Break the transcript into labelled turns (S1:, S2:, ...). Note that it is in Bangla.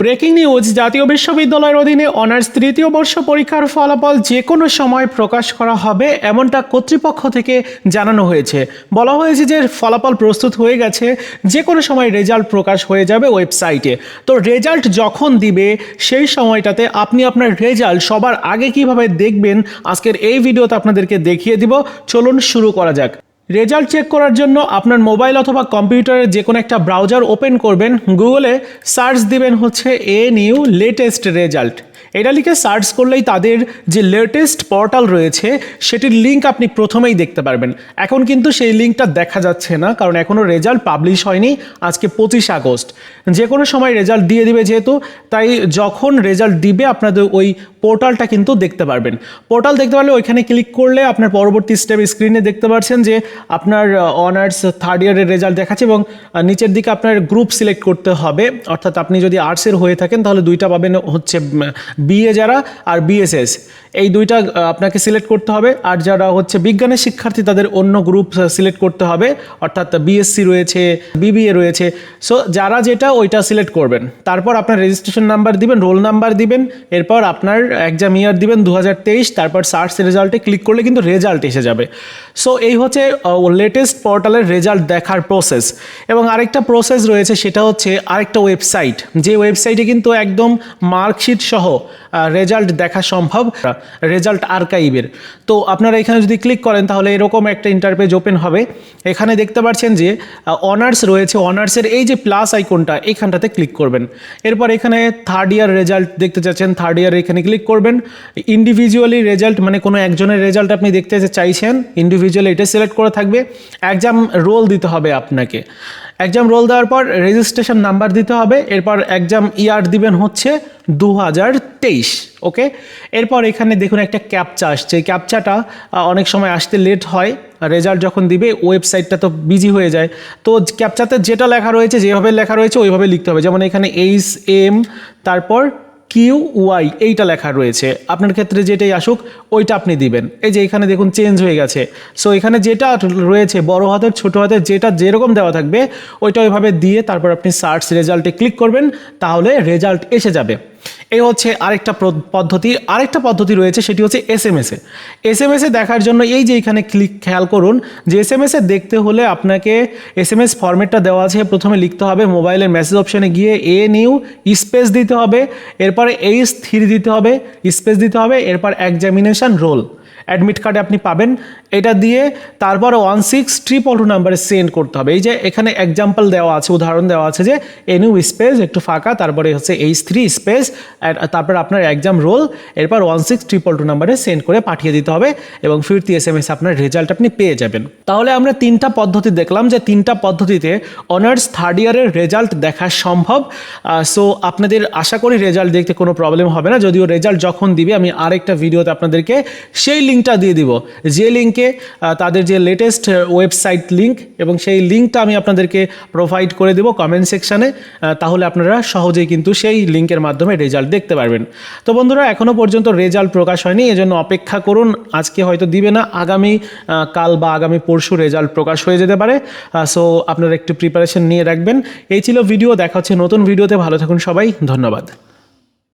S1: ব্রেকিং নিউজ জাতীয় বিশ্ববিদ্যালয়ের অধীনে অনার্স তৃতীয় বর্ষ পরীক্ষার ফলাফল যে কোনো সময় প্রকাশ করা হবে এমনটা কর্তৃপক্ষ থেকে জানানো হয়েছে। বলা হয়েছে যে ফলাফল প্রস্তুত হয়ে গেছে, যে কোনো সময় রেজাল্ট প্রকাশ হয়ে যাবে ওয়েবসাইটে তো রেজাল্ট যখন দিবে, সেই সময়টাতে আপনি আপনার রেজাল্ট সবার আগে কীভাবে দেখবেন, আজকের এই ভিডিওতে আপনাদেরকে দেখিয়ে দিব। চলুন শুরু করা যাক। রেজাল্ট চেক করার জন্য আপনার মোবাইল অথবা কম্পিউটারে যে কোনো একটা ব্রাউজার ওপেন করবেন। গুগলে সার্চ দিবেন হচ্ছে এ নিউ লেটেস্ট রেজাল্ট। এটা লিখে সার্চ করলেই তাদের যে লেটেস্ট পোর্টাল রয়েছে, সেটির লিঙ্ক আপনি প্রথমেই দেখতে পারবেন। এখন কিন্তু সেই লিঙ্কটা দেখা যাচ্ছে না, কারণ এখনও রেজাল্ট পাবলিশ হয়নি আজকে পঁচিশ আগস্ট। যে কোনো সময় রেজাল্ট দিয়ে দিবে যেহেতু, তাই যখন রেজাল্ট দিবে আপনাদের ওই পোর্টালটা কিন্তু দেখতে পারবেন। পোর্টাল দেখতে পারলে ওইখানে ক্লিক করলে আপনার পরবর্তী স্টেপ স্ক্রিনে দেখতে পাচ্ছেন যে আপনার অনার্স থার্ড ইয়ারের রেজাল্ট দেখাচ্ছে এবং নিচের দিকে আপনার গ্রুপ সিলেক্ট করতে হবে। অর্থাৎ আপনি যদি আর্টসের হয়ে থাকেন তাহলে দুইটা পাবেন হচ্ছে বিএ যারা আর বিএসএস এই দুইটা আপনাকে সিলেক্ট করতে হবে। আর যারা হচ্ছে বিজ্ঞানের শিক্ষার্থী তাদের অন্য গ্রুপ সিলেক্ট করতে হবে। অর্থাৎ বিএসসি রয়েছে বিবিএ রয়েছে। সো যারা যেটা ওইটা সিলেক্ট করবেন। তারপর আপনার রেজিস্ট্রেশন নাম্বার দিবেন রোল নাম্বার দিবেন। এরপর আপনার এক্সাম ইয়ার দিবেন দু হাজার তেইশ, তারপর সার্চ রেজাল্টে ক্লিক করলে কিন্তু রেজাল্ট এসে যাবে। সো এই হচ্ছে লেটেস্ট পোর্টালের রেজাল্ট দেখার প্রসেস এবং আরেকটা প্রসেস রয়েছে, সেটা হচ্ছে আরেকটা ওয়েবসাইট যে ওয়েবসাইটে কিন্তু একদম মার্কশিট সহ রেজাল্ট দেখা সম্ভব রেজাল্ট আর্কাইভের তো আপনারা এখানে যদি ক্লিক করেন, তাহলে এরকম একটা ইন্টারপেজ ওপেন হবে। এখানে দেখতে পাচ্ছেন যে অনার্স রয়েছে। অনার্সের এই যে প্লাস আইকনটা এইখানটাতে ক্লিক করবেন। এরপর এখানে থার্ড ইয়ার রেজাল্ট দেখতে চাচ্ছেন। থার্ড ইয়ার এখানে ক্লিক করবেন। ইন্ডিভিজুয়ালি রেজাল্ট মানে কোনো একজনের রেজাল্ট আপনি দেখতে চাইছেন ইন্ডিভিজুয়ালি এটা সিলেক্ট করে থাকবে। এক্সাম রোল দিতে হবে আপনাকে। এক্সাম রোল দেওয়ার পর রেজিস্ট্রেশন নাম্বার দিতে হবে। এরপর এক্সাম ইয়ার দিবেন হচ্ছে দু হাজার তেইশ ওকে এরপর এখানে দেখুন একটা ক্যাপচা আসছে। এই ক্যাপচাটা অনেক সময় আসতে লেট হয়। রেজাল্ট যখন দিবে ওয়েবসাইটটা তো বিজি হয়ে যায়। তো ক্যাপচাতে যেটা লেখা রয়েছে, যেভাবে লেখা রয়েছে, ওইভাবে লিখতে হবে। যেমন এখানে এইচ এম তারপর কিউ ওয়াই এইটা লেখা রয়েছে। আপনার ক্ষেত্রে যেটাই আসুক, ওইটা আপনি দিবেন। এই যে এখানে দেখুন চেঞ্জ হয়ে গেছে। সো এখানে যেটা রয়েছে, বড় হাতের, ছোট হাতের, যেটা যেরকম দেওয়া থাকবে, ওইটা ওইভাবে দিয়ে তারপর আপনি সার্চ রেজাল্টে ক্লিক করবেন, তাহলে রেজাল্ট এসে যাবে। এই হচ্ছে আরেকটা পদ্ধতি। আরেকটা পদ্ধতি রয়েছে, সেটি হচ্ছে এস এম এসে এস এম এসে দেখার জন্য এই যে এখানে ক্লিক খেয়াল করুন, যে এস এম এসে দেখতে হলে আপনাকে এস এম এস ফর্মেটটা দেওয়া আছে। প্রথমে লিখতে হবে মোবাইলের মেসেজ অপশানে গিয়ে এ নিউ স্পেস দিতে হবে। এরপরে এইচ থ্রি দিতে হবে স্পেস দিতে হবে। এরপর এক্সামিনেশন রোল অ্যাডমিট কার্ডে আপনি পাবেন। এটা দিয়ে তারপর ওয়ান সিক্স ট্রিপল টু নাম্বারে সেন্ড করতে হবে। এই যে এখানে এক্সাম্পল দেওয়া আছে, উদাহরণ দেওয়া আছে যে এনইউ স্পেস একটু ফাঁকা, তারপরে হচ্ছে এইচ থ্রি স্পেস তারপর আপনার এক্সাম রোল এরপর ওয়ান সিক্স ট্রিপল টু নাম্বারে সেন্ড করে পাঠিয়ে দিতে হবে এবং ফিরতি এস এম এস আপনার রেজাল্ট আপনি পেয়ে যাবেন। তাহলে আমরা তিনটা পদ্ধতি দেখলাম যে তিনটা পদ্ধতিতে অনার্স থার্ড ইয়ারের রেজাল্ট দেখা সম্ভব। সো আপনাদের আশা করি রেজাল্ট দেখতে কোনো প্রবলেম হবে না। যদিও রেজাল্ট যখন দিবে, আমি আরেকটা ভিডিওতে আপনাদেরকে সেই লিঙ্কটা দিয়ে দিব। যে লিঙ্কে তাদের যে লেটেস্ট ওয়েবসাইট লিঙ্ক এবং সেই লিঙ্কটা আমি আপনাদেরকে প্রোভাইড করে দেবো কমেন্ট সেকশানে তাহলে আপনারা সহজেই কিন্তু সেই লিঙ্কের মাধ্যমে রেজাল্ট দেখতে পারবেন। তো বন্ধুরা এখনও পর্যন্ত রেজাল্ট প্রকাশ হয়নি, এজন্য অপেক্ষা করুন। আজকে হয়তো দিবে না, আগামী কাল বা আগামী পরশু রেজাল্ট প্রকাশ হয়ে যেতে পারে। সো আপনারা একটু প্রিপারেশন নিয়ে রাখবেন। এই ছিল ভিডিও, দেখা হচ্ছে নতুন ভিডিওতে। ভালো থাকুন সবাই, ধন্যবাদ।